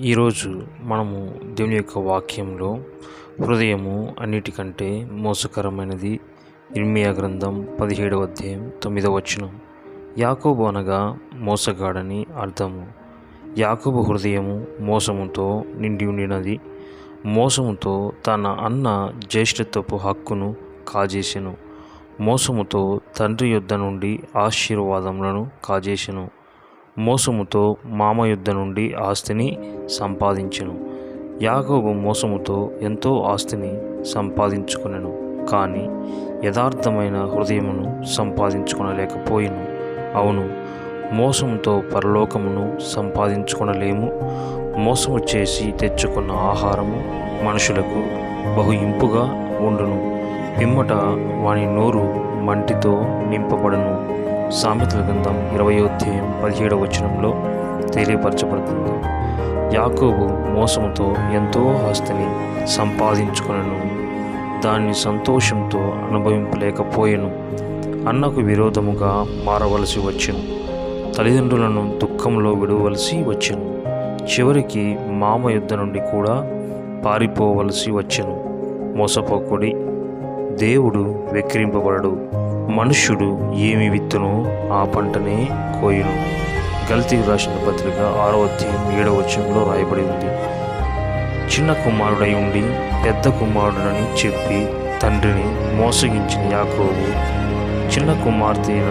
ఈరోజు మనము దేవుని యొక్క వాక్యంలో హృదయము అన్నిటికంటే మోసకరమైనది. ఇర్మియా గ్రంథం పదిహేడవ అధ్యాయం తొమ్మిదవ వచనం. యాకోబు అనగా మోసగాడని అర్థము. యాకోబు హృదయము మోసముతో నిండి ఉండినది. మోసముతో తన అన్న జ్యేష్ఠత్వపు హక్కును కాజేసెను. మోసముతో తండ్రి యొద్ద నుండి ఆశీర్వాదములను కాజేసెను. మోసముతో మామ యుద్ధ నుండి ఆస్తిని సంపాదించెను. యాకోబు మోసముతో ఎంతో ఆస్తిని సంపాదించుకునెను కానీ యథార్థమైన హృదయమును సంపాదించుకొనలేకపోయిను. అవును మోసముతో పరలోకమును సంపాదించుకొనలేము. మోసము చేసి తెచ్చుకున్న ఆహారము మనుషులకు బహు ఇంపుగా ఉండును. పిమ్మట వాని నోరు మంటితో నింపబడును. సామెతల గ్రంథం ఇరవై అధ్యాయం పదిహేడవ వచనంలో తెలియపరచబడుతుంది. యాకోబు మోసముతో ఎంతో ఆస్తిని సంపాదించుకొనను. దాన్ని సంతోషంతో అనుభవింపలేకపోయెను. అన్నకు విరోధముగా మారవలసి వచ్చెను. తల్లిదండ్రులను దుఃఖంలో విడవలసి వచ్చెను. చివరికి మామ యుద్ధ నుండి కూడా పారిపోవలసి వచ్చెను. మోసపోకుడి దేవుడు వెక్కిరింపబడడు. మనుష్యుడు ఏమి విత్తనో ఆ పంటనే కోయును. గల్తీ రాసిన పత్రిక ఆరో అధ్యాయం ఏడవ వచనంలో రాయబడి ఉంది. చిన్న కుమారుడై ఉండి పెద్ద కుమారుడని చెప్పి తండ్రిని మోసగించిన యాకోబు చిన్న కుమార్తె అయిన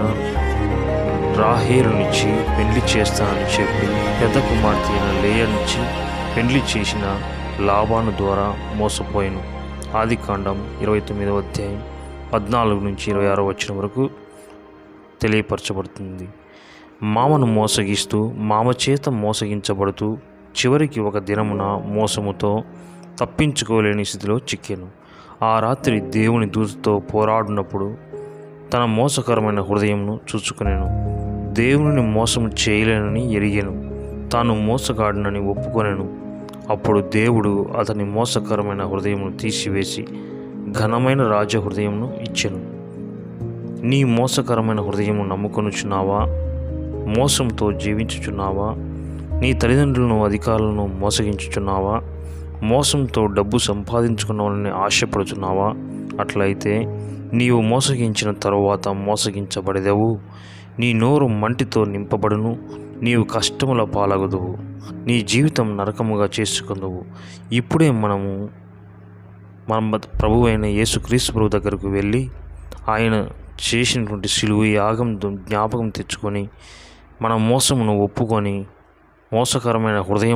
రాహేలునిచ్చి పెళ్ళి చేస్తానని చెప్పి పెద్ద కుమార్తె అయిన లేయనిచ్చి పెళ్ళి చేసిన లాభాను ద్వారా మోసపోయాను. ఆది కాండం ఇరవై తొమ్మిదవ అధ్యాయం. పద్నాలుగు నుంచి ఇరవై ఆరో వచ్చిన వరకు తెలియపరచబడుతుంది. మామను మోసగిస్తూ మామ చేత మోసగించబడుతూ చివరికి ఒక దినమున మోసముతో తప్పించుకోలేని స్థితిలో చిక్కాను. ఆ రాత్రి దేవుని దూతతో పోరాడినప్పుడు తన మోసకరమైన హృదయంను చూచుకునేను. దేవుని మోసం చేయలేనని ఎరిగాను. తాను మోసగాడినని ఒప్పుకొనెను. అప్పుడు దేవుడు అతని మోసకరమైన హృదయమును తీసివేసి ఘనమైన రాజ హృదయంను ఇచ్చెను. నీ మోసకరమైన హృదయము నమ్ముకొనుచున్నావా? మోసంతో జీవించుచున్నావా? నీ తల్లిదండ్రులను అధికారులను మోసగించుచున్నావా? మోసంతో డబ్బు సంపాదించుకున్నావని ఆశపడుచున్నావా? అట్లయితే నీవు మోసగించిన తరువాత మోసగించబడేదవు? నీ నోరు మంటితో నింపబడును నీవు కష్టముల పాలగదువు నీ జీవితం నరకముగా చేసుకుందువు. ఇప్పుడే మనము మన ప్రభు అయిన యేసుక్రీస్తు ప్రభు దగ్గరకు వెళ్ళి ఆయన చేసినటువంటి సిలువు యాగం జ్ఞాపకం తెచ్చుకొని మన మోసమును ఒప్పుకొని మోసకరమైన హృదయం